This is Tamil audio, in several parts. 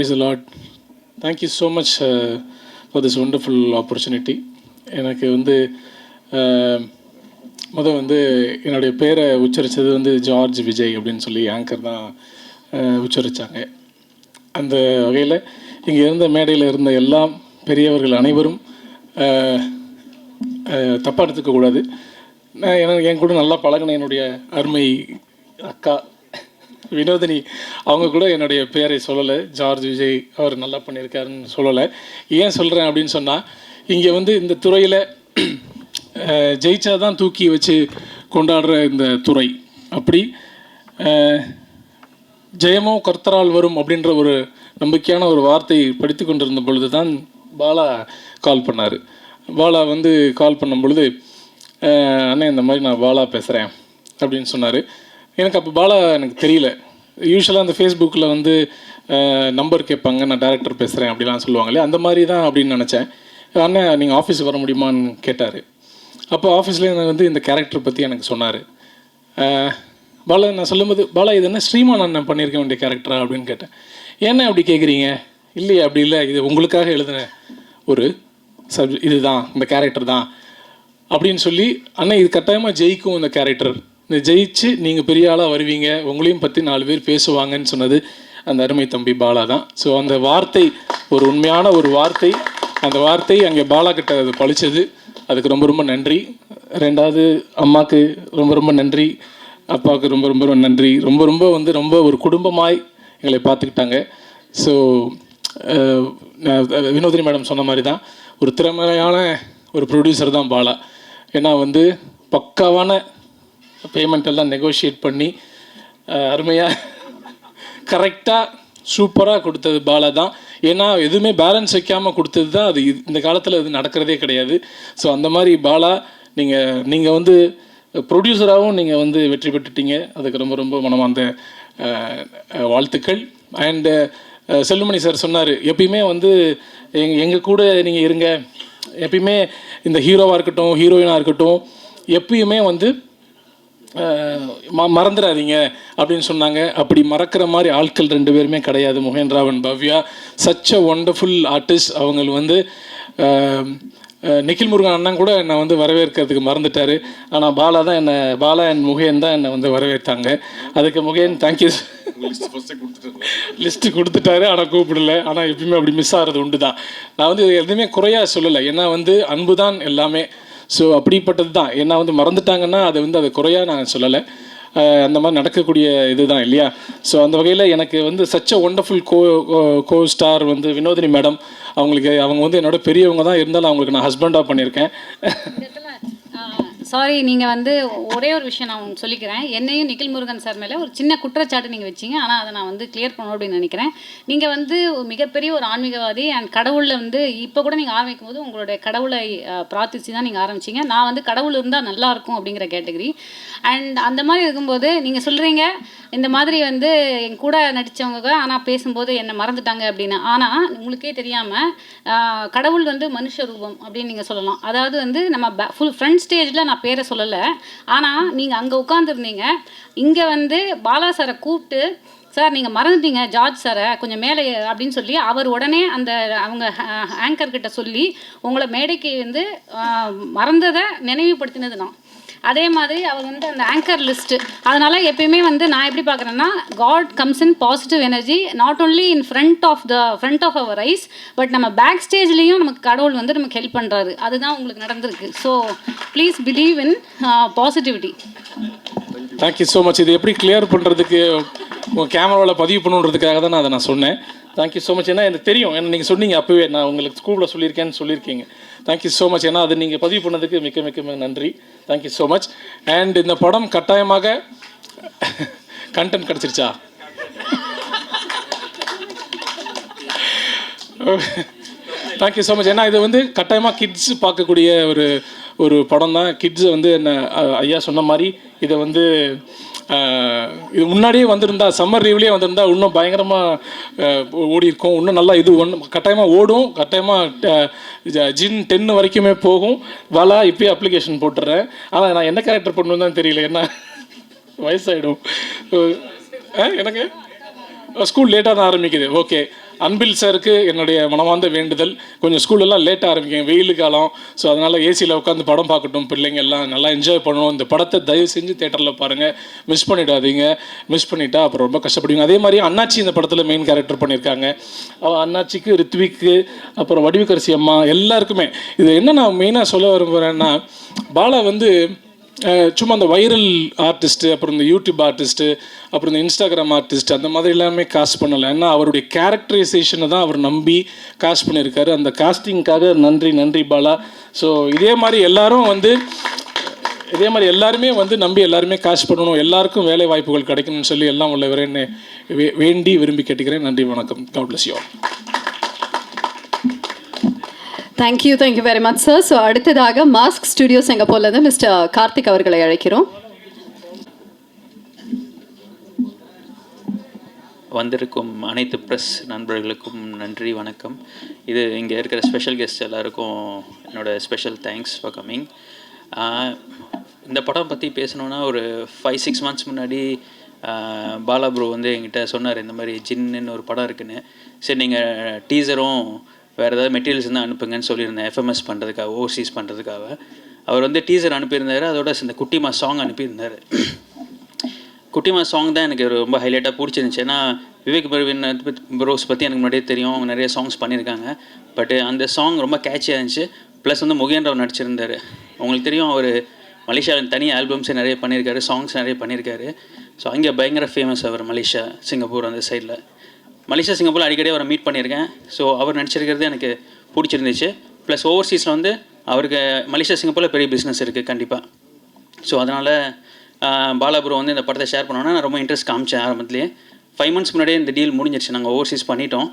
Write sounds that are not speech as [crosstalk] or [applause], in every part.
Prize lot thank you so much for this wonderful opportunity எனக்கு வந்து uh, முதல் வந்து என்னுடைய பேரை உச்சரித்தது வந்து ஜார்ஜ் விஜய் அப்படின்னு சொல்லி ஆங்கர் தான் uh, உச்சரித்தாங்க அந்த வகையில் இங்கே இருந்த மேடையில் இருந்த எல்லாம் பெரியவர்கள் அனைவரும் uh, தப்பாக எடுத்துக்கக்கூடாது. நான் எனக்கு என் கூட நல்லா பழகின என்னுடைய அருமை அக்கா வினோதினி அவங்க கூட என்னுடைய பேரை சொல்லலை. ஜார்ஜ் விஜய் அவர் நல்லா பண்ணியிருக்காருன்னு சொல்லலை. ஏன் சொல்கிறேன் அப்படின்னு சொன்னால் இங்கே வந்து இந்த துறையில் ஜெயிச்சா தான் தூக்கி வச்சு கொண்டாடுற இந்த துறை. அப்படி ஜெயமோ கர்த்தரால் வரும் அப்படின்ற ஒரு நம்பிக்கையான ஒரு வார்த்தை படித்து கொண்டிருந்த பொழுது தான் பாலா கால் பண்ணார். பாலா வந்து கால் பண்ணும் பொழுது அண்ணன் இந்த மாதிரி நான் பாலா பேசுகிறேன் அப்படின்னு சொன்னார். எனக்கு அப்போ பாலா எனக்கு தெரியல. யூஸ்வலாக அந்த ஃபேஸ்புக்கில் வந்து நம்பர் கேட்பாங்க நான் டேரக்டர் பேசுகிறேன் அப்படிலாம் சொல்லுவாங்களே அந்த மாதிரி தான் அப்படின்னு நினச்சேன். அண்ணன் நீங்கள் ஆஃபீஸுக்கு வர முடியுமான்னு கேட்டார். அப்போ ஆஃபீஸ்லேயே வந்து இந்த கேரக்டர் பற்றி எனக்கு சொன்னார். பாலா நான் சொல்லும்போது பாலா இது என்ன ஸ்ரீமான் அண்ணன் பண்ணியிருக்க வேண்டிய கேரக்டரா அப்படின்னு கேட்டேன். என்ன அப்படி கேட்குறீங்க இல்லையே அப்படி இல்லை. இது உங்களுக்காக எழுதின ஒரு சப் இதுதான் இந்த கேரக்டர் தான். அப்படின்னு சொல்லி அண்ணன் இது கட்டாயமாக ஜெயிக்கும் இந்த கேரக்டர் ஜெயிச்சு நீங்கள் பெரிய ஆளாக வருவீங்க. உங்களையும் பற்றி நாலு பேர் பேசுவாங்கன்னு சொன்னது அந்த அருமை தம்பி பாலா தான். ஸோ அந்த வார்த்தை ஒரு உண்மையான ஒரு வார்த்தை அந்த வார்த்தை அங்கே பாலா கிட்ட அது பழிச்சது. அதுக்கு ரொம்ப ரொம்ப நன்றி. ரெண்டாவது அம்மாவுக்கு ரொம்ப ரொம்ப நன்றி. அப்பாவுக்கு ரொம்ப ரொம்ப ரொம்ப நன்றி. ரொம்ப ரொம்ப வந்து ரொம்ப ஒரு குடும்பமாய் எங்களை பார்த்துக்கிட்டாங்க. ஸோ வினோதினி மேடம் சொன்ன மாதிரி தான் ஒரு திறமையான ஒரு ப்ரொடியூசர் தான் பாலா. ஏன்னா வந்து பக்காவான பேமெண்ட் எல்லாம் நெகோஷியேட் பண்ணி அருமையாக கரெக்டாக சூப்பராக கொடுத்தது பாலா தான். ஏன்னா எதுவுமே பேலன்ஸ் வைக்காமல் கொடுத்தது தான் அது. இந்த காலத்தில் இது நடக்கிறதே கிடையாது. ஸோ அந்த மாதிரி பாலா நீங்கள் நீங்கள் வந்து ப்ரொடியூசராகவும் நீங்கள் வந்து வெற்றி பெற்றுட்டீங்க. அதுக்கு ரொம்ப ரொம்ப மனமார்ந்த வாழ்த்துக்கள். அண்டு செல்லுமணி சார் சொன்னார் எப்பயுமே வந்து எங் எங்கள் கூட நீங்கள் இருங்க. எப்பயுமே இந்த ஹீரோவாக இருக்கட்டும் ஹீரோயினாக இருக்கட்டும் எப்பயுமே வந்து ம மறந்துடாதீங்க அப்படின்னு சொன்னாங்க. அப்படி மறக்கிற மாதிரி ஆட்கள் ரெண்டு பேருமே கிடையாது முகேந்திராவன் Bhavya. Such a wonderful artist அவங்க வந்து நிখিল முருகன் அண்ணன் கூட என்னை வந்து வரவேற்கிறதுக்கு மறந்துட்டாரு. ஆனால் பாலா தான் என்னை பாலா அண்ட் முகேன் தான் என்னை வந்து வரவேற்றாங்க. அதுக்கு முகேன் தேங்க்யூ லிஸ்ட்டு கொடுத்துட்டாரு ஆனால் கூப்பிடல. ஆனால் எப்பயுமே அப்படி மிஸ் ஆகிறது உண்டு தான் நான் வந்து எதுவுமே குறையாக சொல்லலை. ஏன்னா வந்து அன்பு தான் எல்லாமே. ஸோ அப்படிப்பட்டது தான் ஏன்னா வந்து மறந்துட்டாங்கன்னா அதை வந்து அதை குறையாக நான் சொல்லலை. அந்த மாதிரி நடக்கக்கூடிய இதுதான் இல்லையா? ஸோ அந்த வகையில் எனக்கு வந்து சச்ச ஒண்டர்ஃபுல் கோ கோ ஸ்டார் வந்து வினோதினி மேடம். அவங்களுக்கு அவங்க வந்து என்னோட பெரியவங்க தான். இருந்தாலும் அவங்களுக்கு நான் ஹஸ்பண்டாக பண்ணியிருக்கேன். சாரி நீங்கள் வந்து ஒரே ஒரு விஷயம் நான் உங்களுக்கு சொல்லிக்கிறேன். என்னையும் நிகில் முருகன் சார் மேலே ஒரு சின்ன குற்றச்சாட்டு நீங்கள் வச்சீங்க. ஆனால் அதை நான் வந்து கிளியர் பண்ணணும் அப்படின்னு நினைக்கிறேன். நீங்கள் வந்து மிகப்பெரிய ஒரு ஆன்மீகவாதி அண்ட் கடவுளில் வந்து இப்போ கூட நீங்கள் ஆரம்பிக்கும் போது உங்களுடைய கடவுளை பிரார்த்திச்சு தான் நீங்கள் ஆரம்பிச்சீங்க. நான் வந்து கடவுள் இருந்தால் நல்லாயிருக்கும் அப்படிங்கிற கேட்டகரி அண்ட் அந்த மாதிரி இருக்கும்போது நீங்கள் சொல்கிறீங்க இந்த மாதிரி வந்து என் கூட நடித்தவங்க ஆனால் பேசும்போது என்னை மறந்துட்டாங்க அப்படின்னு ஆனால் உங்களுக்கே தெரியாமல் கடவுள் வந்து மனுஷ ரூபம் அப்படின்னு நீங்கள் சொல்லலாம். அதாவது வந்து நம்ம ஃபுல் ஃப்ரண்ட் ஸ்டேஜில் நான் பேரை சொல்லலை. ஆனால் நீங்கள் அங்கே உட்காந்துருந்தீங்க இங்கே வந்து பாலா சாரை கூப்பிட்டு சார் நீங்கள் மறந்துட்டீங்க ஜார்ஜ் சாரை கொஞ்சம் மேலே அப்படின்னு சொல்லி அவர் உடனே அந்த அவங்க ஆங்கர்கிட்ட சொல்லி உங்களை மேடைக்கு வந்து மறந்ததை நினைவுபடுத்தினது நான் அதே மாதிரி அவர் வந்து அந்த ஆங்கர் லிஸ்ட்டு அதனால் எப்பயுமே வந்து நான் எப்படி பார்க்குறேன்னா God comes in positive energy not only in front of the front of our eyes but நம்ம பேக் ஸ்டேஜ்லேயும் நமக்கு கடவுள் வந்து நமக்கு ஹெல்ப் பண்ணுறாரு அதுதான் உங்களுக்கு நடந்திருக்கு. So please believe in positivity thank you so much இது எப்படி கிளியர் பண்ணுறதுக்கு உங்கள் கேமராவில் பதிவு பண்ணுன்றதுக்காக தான் நான் அதை நான் சொன்னேன். தேங்க்யூ ஸோ மச் ஏன்னா எனக்கு தெரியும். ஏன்னா நீங்கள் சொன்னீங்க அப்போவே. நான் உங்களுக்கு ஸ்கூலில் சொல்லியிருக்கேன்னு சொல்லியிருக்கீங்க. தேங்க்யூ ஸோ மச் ஏன்னா அது நீங்கள் பதிவு பண்ணதுக்கு மிக்க மிக்க மிக நன்றி. தேங்க்யூ ஸோ மச் அண்ட் இந்த படம் கட்டாயமாக கண்டென்ட் கிடச்சிருச்சா? தேங்க்யூ ஸோ மச் ஏன்னா இது வந்து கட்டாயமாக கிட்ஸ் பார்க்கக்கூடிய ஒரு ஒரு படம் தான் கிட்ஸை வந்து என்ன ஐயா சொன்ன மாதிரி இதை வந்து இது முன்னாடியே வந்திருந்தா சம்மர் லீவ்லேயே வந்திருந்தா இன்னும் பயங்கரமாக ஓடி இருக்கும். இன்னும் நல்லா இது ஒன்று கட்டாயமாக ஓடும். கட்டாயமாக ஜின் டென்னு வரைக்குமே போகும். வாலா இப்போயே அப்ளிகேஷன் போட்டுறேன். ஆனால் நான் என்ன கேரக்டர் பண்ணணும்னு தான் தெரியல. என்ன வயசாயிடும். எனக்கு? ஸ்கூல் லேட்டாக தான் ஆரம்பிக்குது. ஓகே அன்பில் சாருக்கு என்னுடைய மனமார்ந்த வேண்டுதல். கொஞ்சம் ஸ்கூலெல்லாம் லேட்டாக ஆரம்பிக்கும் வெயில் காலம். ஸோ அதனால் ஏசியில் உட்காந்து படம் பார்க்கட்டும் பிள்ளைங்க எல்லாம் நல்லா என்ஜாய் பண்ணணும். இந்த படத்தை தயவு செஞ்சு தேட்டரில் பாருங்கள் மிஸ் பண்ணிடாதீங்க. மிஸ் பண்ணிட்டா அப்புறம் ரொம்ப கஷ்டப்படுவீங்க. அதே மாதிரி அண்ணாச்சி இந்த படத்தில் மெயின் கேரக்டர் பண்ணியிருக்காங்க. அண்ணாச்சிக்கு ரித்விக்கு அப்புறம் வடிவுக்கரசி அம்மா எல்லாருக்குமே. இது என்ன நான் மெயினாக சொல்ல விரும்புகிறேன்னா பாலா வந்து சும்மா அந்த வைரல் ஆர்டிஸ்ட்டு அப்புறம் இந்த யூடியூப் ஆர்டிஸ்ட்டு அப்புறம் இந்த இன்ஸ்டாகிராம் ஆர்டிஸ்ட் அந்த மாதிரி எல்லாமே காஸ்ட் பண்ணலை. ஏன்னா அவருடைய கேரக்டரைசேஷனை தான் அவர் நம்பி காஸ்ட் பண்ணியிருக்காரு. அந்த காஸ்டிங்காக நன்றி நன்றி பாலா. ஸோ இதே மாதிரி எல்லாரும் வந்து இதே மாதிரி எல்லாருமே வந்து நம்பி எல்லாருமே காசு பண்ணணும். எல்லாருக்கும் வேலை வாய்ப்புகள் கிடைக்கணும்னு சொல்லி எல்லாம் உள்ளவரேன்னு வே- வேண்டி விரும்பி கேட்டுக்கிறேன். நன்றி வணக்கம். God bless you thank you thank you very much sir so அடுத்ததாக மாஸ்க் ஸ்டுடியோ சிங்கப்பூர்லேருந்து மிஸ்டர் கார்த்திக் அவர்களை அழைக்கிறோம். வந்திருக்கும் அனைத்து ப்ரெஸ் நண்பர்களுக்கும் நன்றி வணக்கம். இது இங்கே இருக்கிற ஸ்பெஷல் கெஸ்ட் எல்லாருக்கும் என்னோட ஸ்பெஷல் தேங்க்ஸ் ஃபார் கம்மிங் இந்த படம் பற்றி பேசணுன்னா ஒரு ஃபைவ் சிக்ஸ் மந்த்ஸ் முன்னாடி பாலா ப்ரோ வந்து என்கிட்ட சொன்னார் இந்த மாதிரி ஜின்னு ஒரு படம் இருக்குன்னு. சரி நீங்கள் டீசரும் வேறு ஏதாவது மெட்டீரியல்ஸ் இருந்தால் அனுப்புங்கன்னு சொல்லியிருந்தேன் எஃப்எம்எஸ் பண்ணுறதுக்காக ஓவர்சீஸ் பண்ணுறதுக்காக அவர் வந்து டீசர் அனுப்பியிருந்தாரு அதோட இந்த குட்டிமா சாங் அனுப்பியிருந்தார். குட்டிமா சாங் தான் எனக்கு ரொம்ப ஹைலைட்டாக பிடிச்சிருந்துச்சு. ஏன்னா விவேக் பிரவீன் ப்ரோஸ் பற்றி எனக்கு முன்னாடியே தெரியும் அவங்க நிறைய சாங்ஸ் பண்ணியிருக்காங்க. பட் அந்த சாங் ரொம்ப கேட்சியாக இருந்துச்சு. ப்ளஸ் வந்து முகேன் ராவ் நடிச்சிருந்தார். உங்களுக்கு தெரியும் அவர் மலேசியாவின் தனி ஆல்பம்ஸே நிறைய பண்ணியிருக்காரு சாங்ஸ் நிறைய பண்ணியிருக்காரு. ஸோ அங்கே பயங்கர ஃபேமஸ் அவர் மலேசியா சிங்கப்பூர் அந்த சைடில் மலேசியா சிங்கப்பூர் அடிக்கடி அவரை மீட் பண்ணியிருக்கேன். ஸோ அவர் நடிச்சிருக்கிறது எனக்கு பிடிச்சிருந்துச்சு. ப்ளஸ் ஓவர்சீஸில் வந்து அவருக்கு மலேசியா சிங்கப்பூரில் பெரிய பிஸ்னஸ் இருக்குது கண்டிப்பாக ஸோ அதனால் பாலாபுரம் வந்து இந்த படத்தை ஷேர் பண்ணோன்னா நான் ரொம்ப இன்ட்ரெஸ்ட் காமிச்சேன் ஆரம்பத்துலேயே. ஃபைவ் மந்த்ஸ் முன்னாடியே இந்த டீல் முடிஞ்சிருச்சு. நாங்கள் ஓவர்சீஸ் பண்ணிட்டோம்.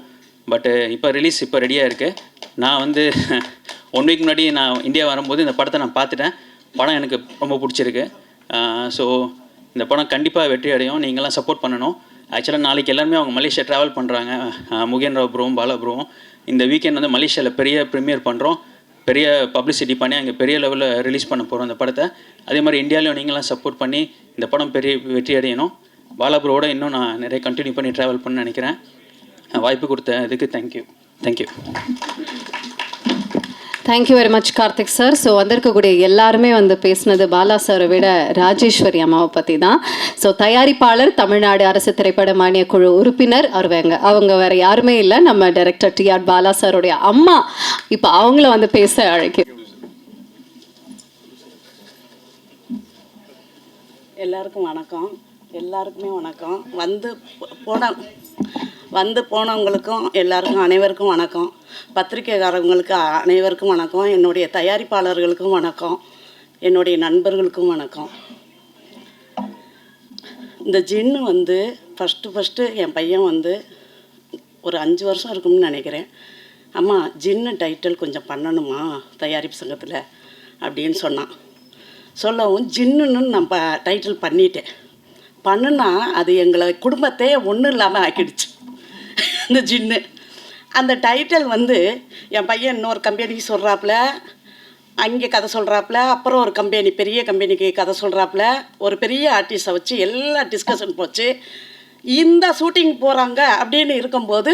பட்டு இப்போ ரிலீஸ் இப்போ ரெடியாக இருக்குது நான் வந்து [laughs] ஒன் வீக் முன்னாடி நான் இந்தியா வரும்போது இந்த படத்தை நான் பார்த்துட்டேன். படம் எனக்கு ரொம்ப பிடிச்சிருக்கு. ஸோ இந்த படம் கண்டிப்பாக வெற்றி அடையும். நீங்களாம் சப்போர்ட் பண்ணணும். ஆக்சுவலாக நாளைக்கு எல்லாருமே அவங்க மலேசியா ட்ராவல் பண்ணுறாங்க முகேன் ராவ் ப்ரோவும் பாலா ப்ரோவும் இந்த வீக்கெண்ட் வந்து மலேசியாவில் பெரிய ப்ரீமியர் பண்ணுறோம் பெரிய பப்ளிசிட்டி பண்ணி அங்கே பெரிய லெவலில் ரிலீஸ் பண்ண போகிறோம் இந்த படத்தை. அதே மாதிரி இந்தியாவிலையும் நீங்களாம் சப்போர்ட் பண்ணி இந்த படம் பெரிய வெற்றி அடையணும். பாலாபுரோட இன்னும் நான் நிறைய கண்டினியூ பண்ணி ட்ராவல் பண்ண நினைக்கிறேன். வாய்ப்பு கொடுத்த இதுக்கு thank you thank you thank you very much Karthik sir so வந்திருக்கக்கூடிய எல்லாருமே வந்து பேசினது பாலா சாரை விட ராஜேஸ்வரி அம்மாவை பற்றி தான். ஸோ தயாரிப்பாளர் தமிழ்நாடு அரசு திரைப்பட மானிய குழு உறுப்பினர் அவங்க அவங்க வேற யாருமே இல்லை. நம்ம டைரக்டர் டி ஆர் பாலா சாருடைய அம்மா இப்போ அவங்கள வந்து பேச அழைக்கிறோம். எல்லாருக்கும் வணக்கம். எல்லாருக்குமே வணக்கம். வந்து போன வந்து போனவங்களுக்கும் எல்லாருக்கும் அனைவருக்கும் வணக்கம். பத்திரிகைக்காரவங்களுக்கு அனைவருக்கும் வணக்கம். என்னுடைய தயாரிப்பாளர்களுக்கும் வணக்கம். என்னுடைய நண்பர்களுக்கும் வணக்கம். இந்த ஜின்னு வந்து ஃபஸ்ட்டு ஃபஸ்ட்டு என் பையன் வந்து ஒரு அஞ்சு வருஷம் இருக்கும்னு நினைக்கிறேன். அம்மா ஜின்னு டைட்டில் கொஞ்சம் பண்ணணுமா? தயாரிப்பு சங்கத்தில் அப்படின்னு சொன்னான். சொல்லவும் ஜின்னுன்னு நம்ம டைட்டில் பண்ணிட்டேன். பண்ணுனா அது எங்களை குடும்பத்தையே ஒன்றும் இல்லாமல் ஆக்கிடுச்சு. இந்த ஜின்னு அந்த டைட்டில் வந்து என் பையன் இன்னொரு கம்பெனிக்கு சொல்கிறாப்புல அங்கே கதை சொல்கிறாப்புல அப்புறம் ஒரு கம்பெனி பெரிய கம்பெனிக்கு கதை சொல்கிறாப்புல ஒரு பெரிய ஆர்டிஸ்ட்டை வச்சு எல்லா டிஸ்கஷன் போச்சு. இந்த ஷூட்டிங் போகிறாங்க அப்படின்னு இருக்கும்போது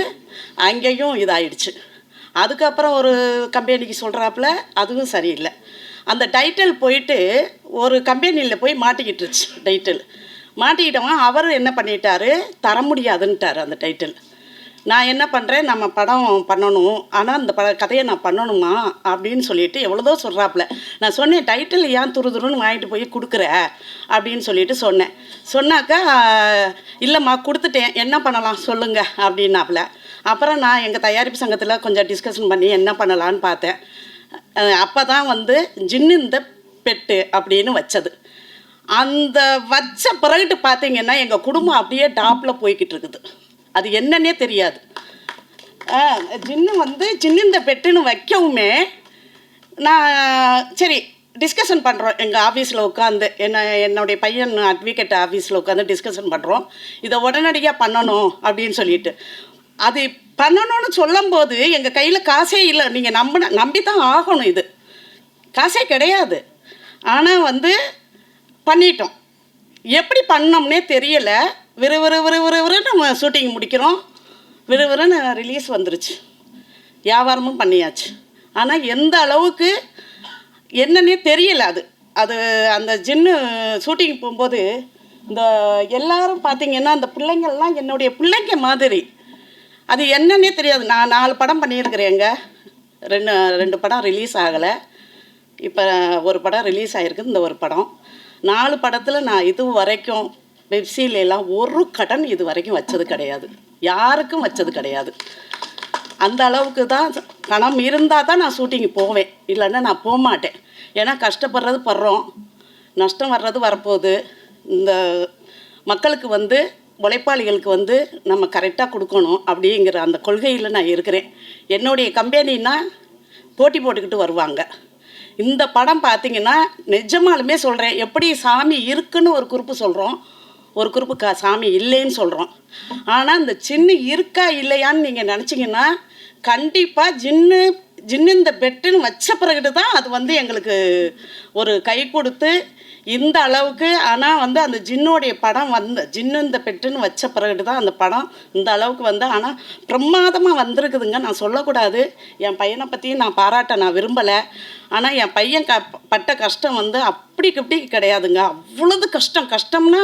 அங்கேயும் இதாயிடுச்சு. அதுக்கப்புறம் ஒரு கம்பெனிக்கு சொல்கிறாப்புல அதுவும் சரியில்லை. அந்த டைட்டில் போயிட்டு ஒரு கம்பெனியில் போய் மாட்டிக்கிட்டுருச்சு டைட்டில் மாட்டிக்கிட்டவங்க அவர் என்ன பண்ணிட்டாரு? தர முடியாதுன்ட்டார் அந்த டைட்டில் நான் என்ன பண்ணுறேன் நம்ம படம் பண்ணணும். ஆனால் அந்த பட கதையை நான் பண்ணணுமா? அப்படின்னு சொல்லிட்டு எவ்வளோதோ சொல்கிறாப்புல நான் சொன்னேன் டைட்டில் ஏன் துரு துருன்னு வாங்கிட்டு போய் கொடுக்குற? அப்படின்னு சொல்லிட்டு சொன்னேன். சொன்னாக்கா இல்லைம்மா கொடுத்துட்டேன். என்ன பண்ணலாம்? சொல்லுங்கள் அப்படின்னாப்புல. அப்புறம் நான் எங்கள் தயாரிப்பு சங்கத்தில் கொஞ்சம் டிஸ்கஷன் பண்ணி என்ன பண்ணலான்னு பார்த்தேன். அப்போ தான் வந்து ஜின்னு இந்த பெட்டு அப்படின்னு வச்சது. அந்த வச்ச பிறகுட்டு பார்த்தீங்கன்னா எங்கள் குடும்பம் அப்படியே டாப்பில் போய்கிட்டு இருக்குது. அது என்னன்னே தெரியாது. ஜின்னு வந்து ஜின்னு பெட்டுன்னு வைக்கவுமே நான் சரி டிஸ்கஷன் பண்ணுறோம் எங்கள் ஆஃபீஸில் உட்காந்து என்ன என்னுடைய பையன் அட்வொகேட் ஆஃபீஸில் உட்காந்து டிஸ்கஷன் பண்ணுறோம் இதை உடனடியாக பண்ணணும் அப்படின்னு சொல்லிட்டு. அது பண்ணணும்னு சொல்லும்போது எங்கள் கையில் காசே இல்லை. நீங்கள் நம்பின நம்பி தான் ஆகணும் இது. காசே கிடையாது. ஆனால் வந்து பண்ணிட்டோம். எப்படி பண்ணோம்னே தெரியல. விறு விறு விறு விறு நம்ம ஷூட்டிங் முடிக்கிறோம். விறுவிறுன்னு ரிலீஸ் வந்துருச்சு. வியாபாரமும் பண்ணியாச்சு. ஆனால் எந்த அளவுக்கு என்னன்னே தெரியல அது. அது அந்த ஜின்னு ஷூட்டிங் போகும்போது இந்த எல்லாரும் பார்த்தீங்கன்னா அந்த பிள்ளைங்கள்லாம் என்னுடைய பிள்ளைங்க மாதிரி. அது என்னன்னே தெரியாது. நான் நாலு படம் பண்ணியிருக்கிறேங்க. ரெண்டு ரெண்டு படம் ரிலீஸ் ஆகலை. இப்போ ஒரு படம் ரிலீஸ் ஆகிருக்கு இந்த ஒரு படம். நாலு படத்தில் நான் இது வரைக்கும் வெப்சீரியலாம் ஒரு கடன் இது வரைக்கும் வச்சது கிடையாது. யாருக்கும் வச்சது கிடையாது. அந்த அளவுக்கு தான் பணம் இருந்தால் தான் நான் ஷூட்டிங்கு போவேன். இல்லைன்னா நான் போக மாட்டேன். ஏன்னா கஷ்டப்படுறது படுறோம். நஷ்டம் வர்றது வரப்போகுது. இந்த மக்களுக்கு வந்து உழைப்பாளிகளுக்கு வந்து நம்ம கரெக்டாக கொடுக்கணும் அப்படிங்கிற அந்த கொள்கையில் நான் இருக்கிறேன். என்னுடைய கம்பெனின்னா போட்டி போட்டுக்கிட்டு வருவாங்க. இந்த படம் பார்த்தீங்கன்னா நிஜமாலுமே சொல்கிறேன் எப்படி சாமி இருக்குன்னு ஒரு குறிப்பு சொல்கிறோம் ஒரு குறிப்பு கா சாமி இல்லைன்னு சொல்கிறோம் ஆனால் இந்த சின்ன இருக்கா இல்லையான்னு நீங்கள் நினச்சிங்கன்னா கண்டிப்பாக ஜின்னு ஜின்னு இந்த பெட்டுன்னு வச்ச பிறகு தான் அது வந்து எங்களுக்கு ஒரு கை கொடுத்து இந்த அளவுக்கு ஆனால் வந்து அந்த ஜின்னோடைய படம் வந்து ஜின்னு இந்த பெட்டுன்னு வச்ச பிறகு தான் அந்த படம் இந்த அளவுக்கு வந்து ஆனால் பிரமாதமாக வந்திருக்குதுங்க. நான் சொல்லக்கூடாது. என் பையனை பற்றியும் நான் பாராட்ட நான் விரும்பலை. ஆனால் என் பையன் க பட்ட கஷ்டம் வந்து அப்படிக்கு இப்படி கிடையாதுங்க. அவ்வளோது கஷ்டம். கஷ்டம்னா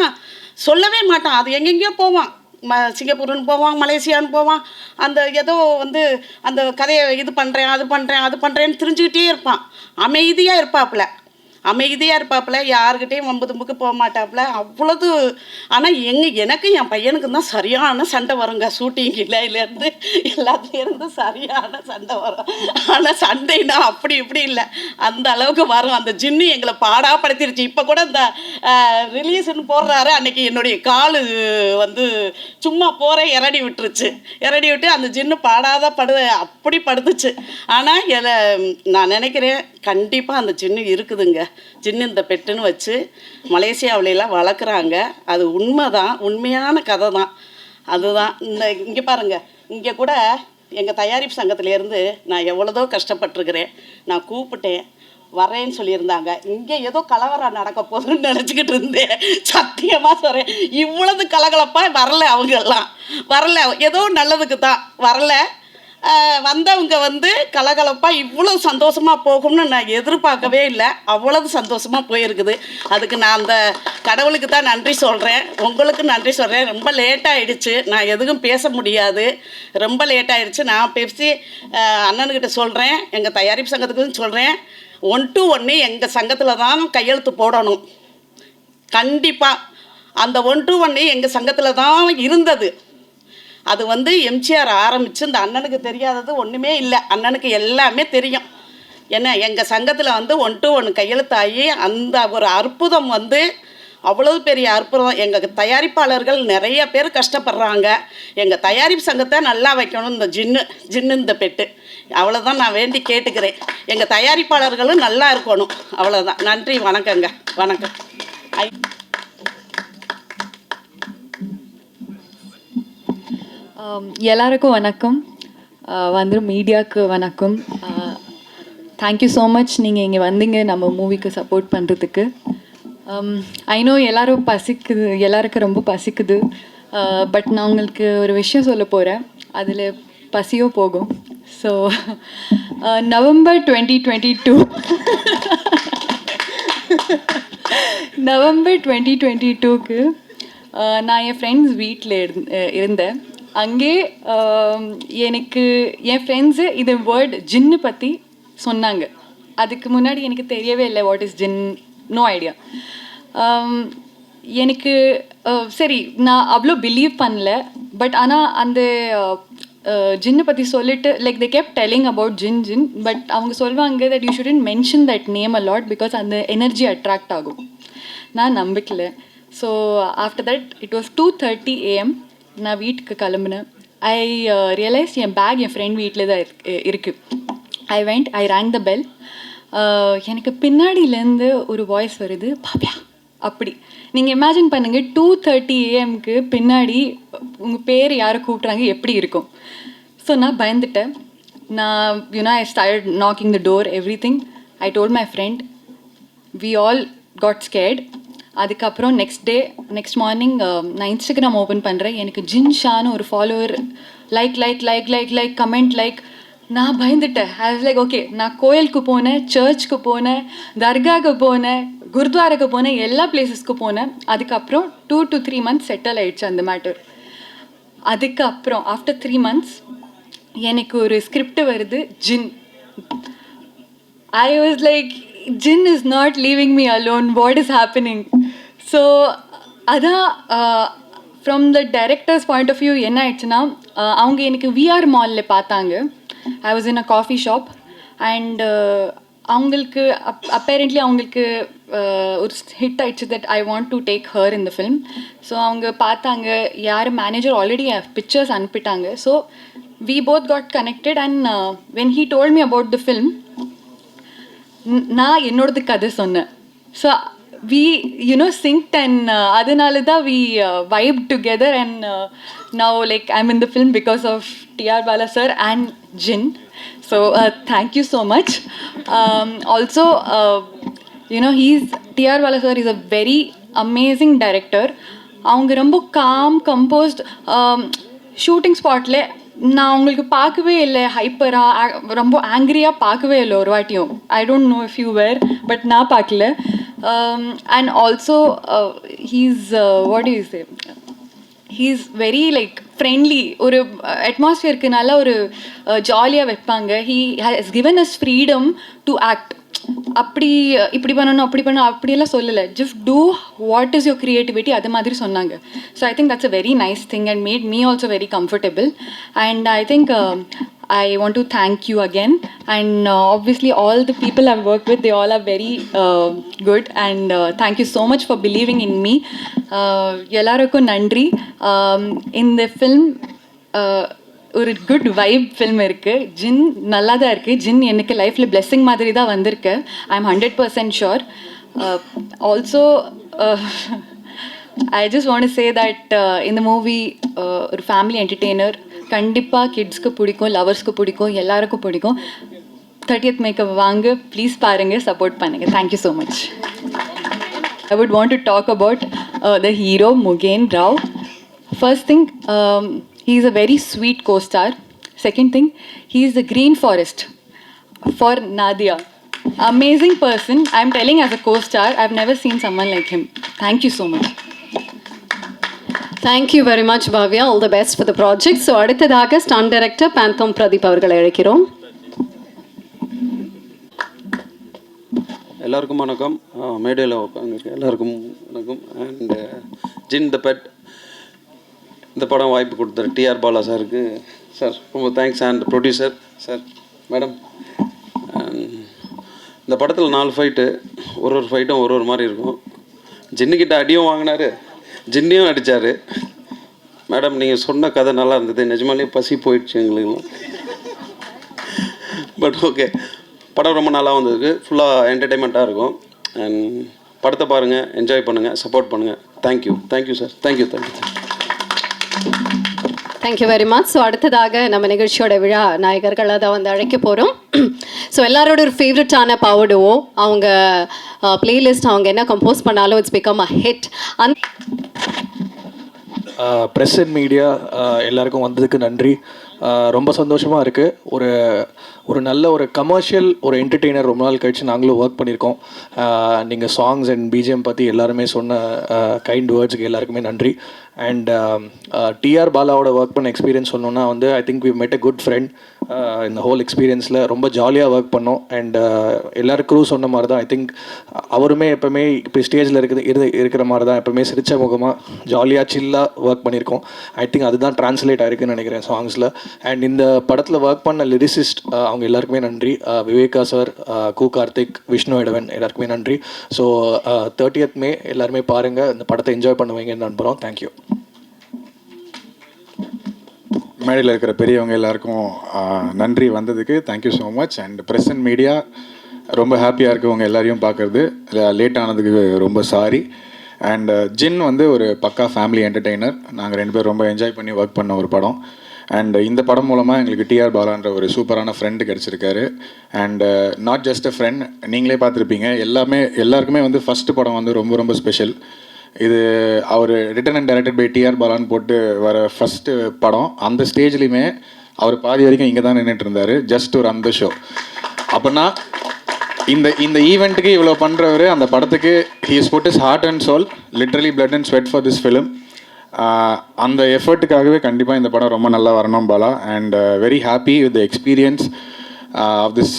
சொல்லவே மாட்டான். அது எங்கெங்கேயோ போவான். ம சிங்கப்பூருன்னு போவான் மலேசியான்னு போவான். அந்த ஏதோ வந்து அந்த கதையை இது பண்ணுறேன் அது பண்ணுறேன் அது பண்ணுறேன்னு தெரிஞ்சுக்கிட்டே இருப்பான். அமைதியாக இருப்பாப்புல. அமைதியாக இருப்பாப்புல யாருக்கிட்டேயும் வம்பு தும்புக்கு போக மாட்டாப்புல. அவ்வளோது ஆனால் எங்கள் எனக்கு என் பையனுக்கு தான் சரியான சண்டை வருங்க ஷூட்டிங் இல்லையிலேருந்து எல்லாத்துலேருந்து சரியான சண்டை வரும். ஆனால் சண்டைனா அப்படி இப்படி இல்லை. அந்த அளவுக்கு வரும். அந்த ஜின்னு எங்களை பாடாப்படுத்திருச்சு. இப்போ கூட இந்த ரிலீஸ்னு போடுறாரு. அன்னைக்கு என்னுடைய கால் வந்து சும்மா போகிற இறடி விட்டுருச்சு. இறடி விட்டு அந்த ஜின்னு பாடாத படு அப்படி படுத்துச்சு. ஆனால் எல நான் நினைக்கிறேன் கண்டிப்பாக அந்த ஜின்னு இருக்குதுங்க. ஜின்னு இந்த பெட்டுன்னு வச்சு மலேசியாவிலலாம் வளர்க்குறாங்க. அது உண்மைதான். உண்மையான கதை தான் அதுதான். இந்த இங்கே பாருங்கள் இங்கே கூட எங்கள் தயாரிப்பு சங்கத்திலேருந்து நான் எவ்வளோதோ கஷ்டப்பட்டிருக்கிறேன். நான் கூப்பிட்டேன். வரேன்னு சொல்லியிருந்தாங்க. இங்கே ஏதோ கலவரம் நடக்க போகுதுன்னு நினச்சிக்கிட்டு இருந்தேன். சத்தியமாக சொல்கிறேன் இவ்வளவு கலகலப்பாக வரல அவங்கெல்லாம். வரலை. வரல ஏதோ நல்லதுக்கு தான் வரல. வந்தவங்க வந்து கலகலப்பாக இவ்வளோ சந்தோஷமாக போகும்னு நான் எதிர்பார்க்கவே இல்லை. அவ்வளவு சந்தோஷமாக போயிருக்குது. அதுக்கு நான் அந்த கடவுளுக்கு தான் நன்றி சொல்கிறேன் உங்களுக்கு நன்றி சொல்கிறேன் ரொம்ப லேட் ஆகிடுச்சு நான் எதுவும் பேச முடியாது. ரொம்ப லேட் நான் பேசி அண்ணனுக்கிட்ட சொல்கிறேன் எங்கள் தயாரிப்பு சங்கத்துக்கு சொல்கிறேன் ஒன் டு ஒன்று எங்கள் சங்கத்தில் தான் கையெழுத்து போடணும். கண்டிப்பாக அந்த ஒன் டு ஒன்று எங்கள் சங்கத்தில் தான் இருந்தது. அது வந்து எம்ஜிஆர் ஆரம்பித்து இந்த அண்ணனுக்கு தெரியாதது ஒன்றுமே இல்லை. அண்ணனுக்கு எல்லாமே தெரியும். ஏன்னா எங்கள் சங்கத்தில் வந்து ஒன் டு ஒன் கையெழுத்தாகி அந்த ஒரு அற்புதம் வந்து அவ்வளவு பெரிய அற்புதம். எங்கள் தயாரிப்பாளர்கள் நிறைய பேர் கஷ்டப்படுறாங்க. எங்கள் தயாரிப்பு சங்கத்தை நல்லா வைக்கணும் இந்த ஜின்னு ஜின்னு இந்த பெட்டு. அவ்வளோதான் நான் வேண்டி கேட்டுக்கிறேன். எங்கள் தயாரிப்பாளர்களும் நல்லா இருக்கணும். அவ்வளோதான் நன்றி வணக்கங்க. வணக்கம். ஐ Um, எல்லாருக்கும் வணக்கம். Uh, வந்துடும் மீடியாவுக்கு வணக்கம். தேங்க்யூ ஸோ மச் நீங்கள் இங்கே வந்தீங்க நம்ம மூவிக்கு சப்போர்ட் பண்ணுறதுக்கு ஐநோ um, எல்லோரும் பசிக்குது எல்லாருக்கும் ரொம்ப பசிக்குது. Uh, பட் நான் உங்களுக்கு ஒரு விஷயம் சொல்ல போகிறேன் அதில் பசியோ போகும். So November twenty twenty two November twenty twenty டூக்கு நான் என் ஃப்ரெண்ட்ஸ் வீட்டில் இருந்தேன். அங்கே எனக்கு என் ஃப்ரெண்ட்ஸு இது வேர்ட் ஜின்னு பற்றி சொன்னாங்க. அதுக்கு முன்னாடி எனக்கு தெரியவே இல்லை what is Jinn no idea எனக்கு சரி நான் அவ்வளோ பிலீவ் பண்ணல பட் ஆனால் அந்த ஜின்னு பற்றி சொல்லிட்டு like they kept telling about jinn jinn but அவங்க சொல்லுவாங்க that you shouldn't mention that name a lot because அந்த எனர்ஜி அட்ராக்ட் ஆகும். நான் நம்பிக்கல. So after that it was two thirty AM நான் வீட்டுக்கு கிளம்புனேன். ஐ ரியலைஸ் uh, என் பேக் என் ஃப்ரெண்ட் வீட்டில் தான் இருக்கு இருக்குது I went I ரேங் the bell எனக்கு பின்னாடியிலேருந்து ஒரு வாய்ஸ் வருது பாப்யா அப்படி. நீங்கள் இமேஜின் பண்ணுங்கள் டூ தேர்ட்டி ஏஎம்க்கு பின்னாடி உங்கள் பேர் யாரை கூப்பிட்றாங்க எப்படி இருக்கும்? ஸோ நான் பயந்துட்டேன். நான் you know I start knocking the door everything I told my friend we all got scared அதுக்கப்புறம் நெக்ஸ்ட் டே நெக்ஸ்ட் மார்னிங் நான் இன்ஸ்டாகிராம் ஓப்பன் பண்ணுறேன் எனக்கு ஜின் ஷான்னு ஒரு follower like like like like like comment like நான் பயந்துட்டேன். ஐ லைக் ஓகே நான் கோயிலுக்கு போனேன் சர்ச்சுக்கு போனேன் தர்காவுக்கு போனேன் குருத்வாராக்கு போனேன் எல்லா பிளேசஸ்க்கு போனேன். அதுக்கப்புறம் two to three months settle ஆயிடுச்சு அந்த மேட்டர் அதுக்கப்புறம் ஆஃப்டர் த்ரீ மந்த்ஸ் எனக்கு ஒரு ஸ்கிரிப்ட் வருது Jinn I was like Jinn is not leaving me alone what is happening so அதான் from the director's point of view என்ன ஆயிடுச்சுன்னா அவங்க எனக்கு விஆர் மாலில் பார்த்தாங்க. I was in a coffee shop and அவங்களுக்கு அப் அப்பேரண்ட்லி அவங்களுக்கு ஒரு ஹிட் ஆயிடுச்சு that I want to take her இந்த ஃபிலிம் ஸோ அவங்க பார்த்தாங்க யார் மேனேஜர் ஆல்ரெடி பிக்சர்ஸ் அனுப்பிட்டாங்க. So we both got connected and when he told me about the film நான் என்னோடது கதை சொன்னேன். So we you know sync and அதனால தான் we vibe together and now like I in the film because of TR Bala sir and Jinn so thank you so much also you know he's TR Bala sir is a very amazing director அவங்க ரொம்ப காம் கம்போஸ்ட் ஷூட்டிங் ஸ்பாட்டில் நான் உங்களுக்கு பார்க்கவே இல்லை ஹைப்பராக ரொம்ப ஆங்க்ரியாக பார்க்கவே இல்லை ஒரு வாட்டியும். I don't know if you were but நான் பார்க்கல. And also he's do you say? He's very like friendly ஒரு uh, அட்மாஸ்ஃபியருக்கு நல்ல ஒரு uh, ஜாலியாக வைப்பாங்க. He has given us freedom to act அப்படி uh, இப்படி பண்ணணும் அப்படி பண்ணணும் அப்படியெல்லாம் சொல்லலை. Just do what is your creativity அது மாதிரி சொன்னாங்க. So I think that's a very nice thing and made me also very comfortable and I think I want to thank you again, and uh, obviously all the people I've worked with, they all are very uh, good, and uh, thank you so much for believing in me. Uh, எல்லாருக்கும் நன்றி Um, இந்த ஃபில்ம் ஒரு குட் வைப் ஃபில்ம் இருக்குது ஜின் நல்லா தான் இருக்குது ஜின் எனக்கு லைஃப்பில் blessing மாதிரி தான் வந்திருக்கு I am hundred percent sure also I just want say that இந்த மூவி ஒரு ஃபேமிலி என்டர்டெய்னர் கண்டிப்பாக கிட்ஸ்க்கு பிடிக்கும் லவர்ஸ்க்கு பிடிக்கும் எல்லாருக்கும் பிடிக்கும் தேர்ட்டியத் மேக்கப் வாங்க ப்ளீஸ் பாருங்கள் சப்போர்ட் பண்ணுங்கள் thank you so much I would want to talk about uh, the hero Mugen Rao. First thing, um, he is a very sweet co-star. Second thing, he is the green forest for Nadia. Amazing person. I'm telling as a co-star, I've never seen someone like him. Thank you so much. Thank you very much Bhavya all the best for the project so அடுத்ததாக ஸ்டான் டைரக்டர் பேந்தோம் பிரதீப் அவர்களை அழைக்கிறோம். எல்லாருக்கும் வணக்கம். மேடையில் உட்காந்துருக்கேன் எல்லாருக்கும் வணக்கம். அண்டு ஜின் த பெட் இந்த படம் வாய்ப்பு கொடுத்தாரு. டிஆர் பாலா சாருக்கு. சார் ரொம்ப thanks and producer sir madam இந்த படத்தில் நாலு ஃபைட்டு ஒரு ஒரு ஃபைட்டும் ஒரு ஒரு மாதிரி இருக்கும். ஜின்னுக்கிட்ட அடியும் வாங்கினாரு. ஜின்னையும் நடித்தார் மேடம் நீங்கள் சொன்ன கதை நல்லா இருந்தது. நிஜமாலேயும் பசி போயிடுச்சு எங்களுக்குலாம் பட் ஓகே படம் ரொம்ப நல்லா வந்திருக்கு ஃபுல்லாக என்டர்டைன்மெண்ட்டாக இருக்கும். அண்ட் படத்தை பாருங்கள் என்ஜாய் பண்ணுங்கள் சப்போர்ட் பண்ணுங்கள் thank you thank you sir thank you thank you thank you very much so அடுத்ததாக நம்ம நிகழ்ச்சியோட விழா நாயகர்களாக தான் வந்து அழைக்க போகிறோம் [clears throat] ஸோ எல்லாரோட ஒரு ஃபேவரட்டான பாவடுவோ அவங்க பிளேலிஸ்ட் அவங்க என்ன கம்போஸ் பண்ணாலும் இட்ஸ் பிகம் அ ஹிட் அந்த ப்ரெஸ் அண்ட் மீடியா எல்லாருக்கும் வந்ததுக்கு நன்றி. ரொம்ப சந்தோஷமாக இருக்குது ஒரு ஒரு நல்ல ஒரு கமர்ஷியல் ஒரு என்டர்டெய்னர் ரொம்ப நாள் கழிச்சு நாங்களும் ஒர்க் பண்ணியிருக்கோம். நீங்கள் சாங்ஸ் அண்ட் பிஜிஎம் பற்றி எல்லாருமே சொன்ன கைண்ட் வேர்ட்ஸுக்கு எல்லாருக்குமே நன்றி. அண்ட் டிஆர் பாலாவோட ஒர்க் பண்ண எக்ஸ்பீரியன்ஸ் சொன்னோன்னா வந்து I think we met a good friend இந்த ஹோல் எக்ஸ்பீரியன்ஸில் ரொம்ப ஜாலியாக ஒர்க் பண்ணோம். அண்ட் uh, எல்லாருக்கும் சொன்ன மாதிரி தான் ஐ திங்க் அவருமே எப்போவுமே இப்போ ஸ்டேஜில் இருக்குது இரு இருக்கிற மாதிரி தான் எப்போவுமே சிரிச்ச முகமாக ஜாலியாக சில்லாக ஒர்க் பண்ணியிருக்கோம். ஐ திங்க் அதுதான் ட்ரான்ஸ்லேட் ஆயிருக்குன்னு நினைக்கிறேன் சாங்ஸில் அண்ட் இந்த படத்தில் ஒர்க் பண்ண லிரிசிஸ்ட் uh, அவங்க எல்லாருக்குமே நன்றி. Uh, விவேகா சார் கு கார்த்திக் விஷ்ணு இடவன் எல்லாருக்குமே நன்றி. ஸோ தேர்ட்டியத் மே எல்லாருமே பாருங்கள் இந்த படத்தை என்ஜாய் பண்ணுவீங்கன்னு நம்புகிறோம் தேங்க்யூ மேடையில் இருக்கிற பெரியவங்க எல்லாருக்கும் நன்றி வந்ததுக்கு thank you so much and present media ரொம்ப ஹாப்பியாக இருக்கவங்க எல்லாரையும் பார்க்குறது. லேட் ஆனதுக்கு ரொம்ப சாரி அண்ட் ஜின் வந்து ஒரு பக்கா ஃபேமிலி என்டர்டெய்னர் நாங்கள் ரெண்டு பேரும் ரொம்ப என்ஜாய் பண்ணி ஒர்க் பண்ண ஒரு படம். அண்ட் இந்த படம் மூலமாக எங்களுக்கு டிஆர் பாலான்ற ஒரு சூப்பரான friend கிடச்சிருக்காரு. And not just a friend நீங்களே பார்த்துருப்பீங்க. எல்லாமே எல்லாருக்குமே வந்து ஃபஸ்ட்டு படம் வந்து ரொம்ப ரொம்ப ஸ்பெஷல் இது அவர் written and directed by TR பாலான்னு போட்டு வர ஃபஸ்ட்டு படம். அந்த ஸ்டேஜ்லேயுமே அவர் பாதி வரைக்கும் இங்கே தான் நின்றுட்டு இருந்தார் ஜஸ்ட் ஒரு அந்த ஷோ அப்படின்னா இந்த இந்த ஈவெண்ட்டுக்கு இவ்வளோ பண்ணுறவர் அந்த படத்துக்கு he's put his heart and soul literally blood and sweat for this film அந்த எஃபர்ட்டுக்காகவே கண்டிப்பாக இந்த படம் ரொம்ப நல்லா வரணும் Bala. And very happy with experience of this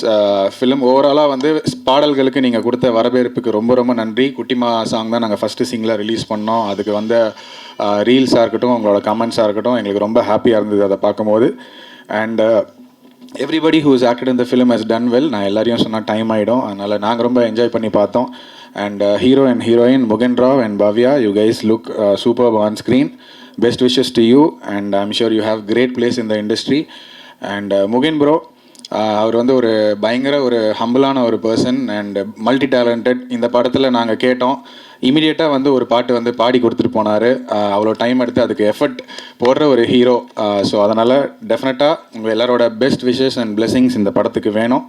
film ஓவராலாக வந்து பாடல்களுக்கு நீங்கள் கொடுத்த வரவேற்புக்கு ரொம்ப ரொம்ப நன்றி. குட்டிமா சாங் தான் நாங்கள் ஃபஸ்ட்டு சிங்கிளாக ரிலீஸ் பண்ணோம். அதுக்கு வந்த ரீல்ஸாக இருக்கட்டும் உங்களோட கமெண்ட்ஸாக இருக்கட்டும் எங்களுக்கு ரொம்ப ஹாப்பியாக இருந்தது அதை பார்க்கும்போது. அண்ட் எவ்ரிபடி ஹூஸ் ஆக்டட் இந்த ஃபிலிம் ஹஸ் டன் வெல் நான் எல்லாரையும் சொன்னால் டைம் ஆகிடும் அதனால் நாங்கள் ரொம்ப என்ஜாய் பண்ணி பார்த்தோம். And hero and heroine Mugen Rao and Bhavya you guys look super on screen best wishes to you and I'm sure you have great place in the industry and Mugin bro அவர் வந்து ஒரு பயங்கர ஒரு ஹம்பிளான ஒரு பர்சன் அண்ட் மல்டி டேலண்டட் இந்த படத்தில் நாங்கள் கேட்டோம். இமீடியட்டாக வந்து ஒரு பாட்டு வந்து பாடி கொடுத்துட்டு போனார். அவ்வளோ டைம் எடுத்து அதுக்கு எஃபர்ட் போடுற ஒரு ஹீரோ ஸோ அதனால் டெஃபினட்டாக உங்கள் எல்லாரோட பெஸ்ட் விஷஸ் அண்ட் பிளெஸிங்ஸ் இந்த படத்துக்கு வேணும்.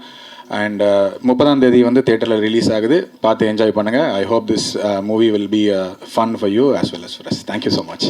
அண்ட் முப்பதாம் தேதி வந்து தேட்டரில் ரிலீஸ் ஆகுது. பார்த்து என்ஜாய் பண்ணுங்கள் I hope this movie will be fun for you as well as for us thank you so much